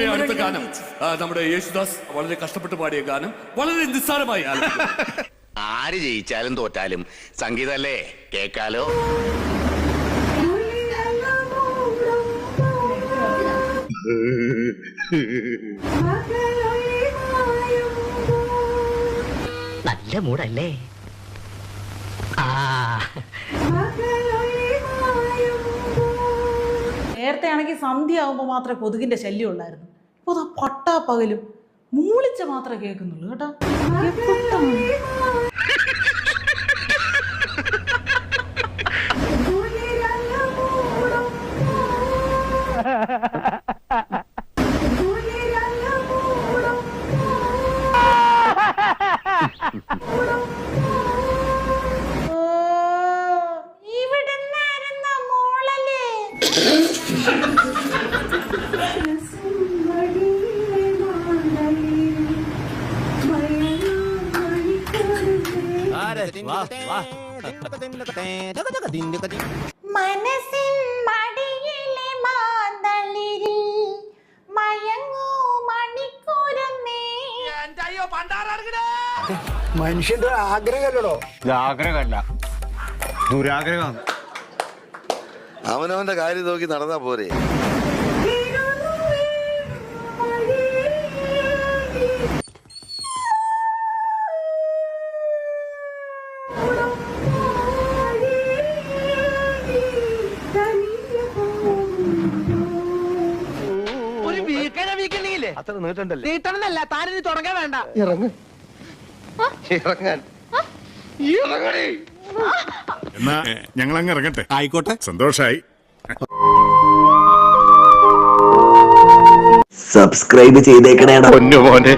നമ്മുടെ അടുത്ത ഗാനം. നമ്മുടെ യേശുദാസ് വളരെ കഷ്ടപ്പെട്ട് പാടിയ ഗാനം വളരെ നിസ്സാരമായി ആര് ജയിച്ചാലും തോറ്റാലും സംഗീതല്ലേ? കേക്കാലോ? നല്ല മൂടല്ലേ? ആ. നേരത്തെ ആണെങ്കിൽ സന്ധ്യ ആകുമ്പോൾ മാത്രമേ കൊതുകിന്റെ ശല്യം ഉണ്ടായിരുന്നു. അതാ പട്ടാ പകലും മൂളിച്ച മാത്രമേ കേൾക്കുന്നുള്ളൂ കേട്ടോ എപ്പോഴാണ്? ഓ, ഇവിടുന്നായിരുന്നോ മൂളൽ? മനസ്സിൻ മടിയിലെ മാന്തളിരിൽ മയങ്ങൂ മണിക്കൂരന്നേ മനുഷ്യന്റെ ആഗ്രഹമല്ലടോ. ആഗ്രഹമല്ല. ദുരാഗ്രഹമാണ്. അവനവന്റെ കാര്യം നോക്കി നടന്നാ പോരെ. അത്ര നീട്ടണ്ടല്ലേ? നീട്ടണമെന്നല്ല താനിനി തുടങ്ങാൻ വേണ്ട. ഇറങ്ങ്. ഇറങ്ങാൻ. ഇറങ്ങണേ എന്നാ ഞങ്ങൾ അങ്ങ് ഇറങ്ങട്ടെ. ആയിക്കോട്ടെ. സന്തോഷായി. സബ്സ്ക്രൈബ് ചെയ്തേക്കണേടാ. പൊന്നു മോനെ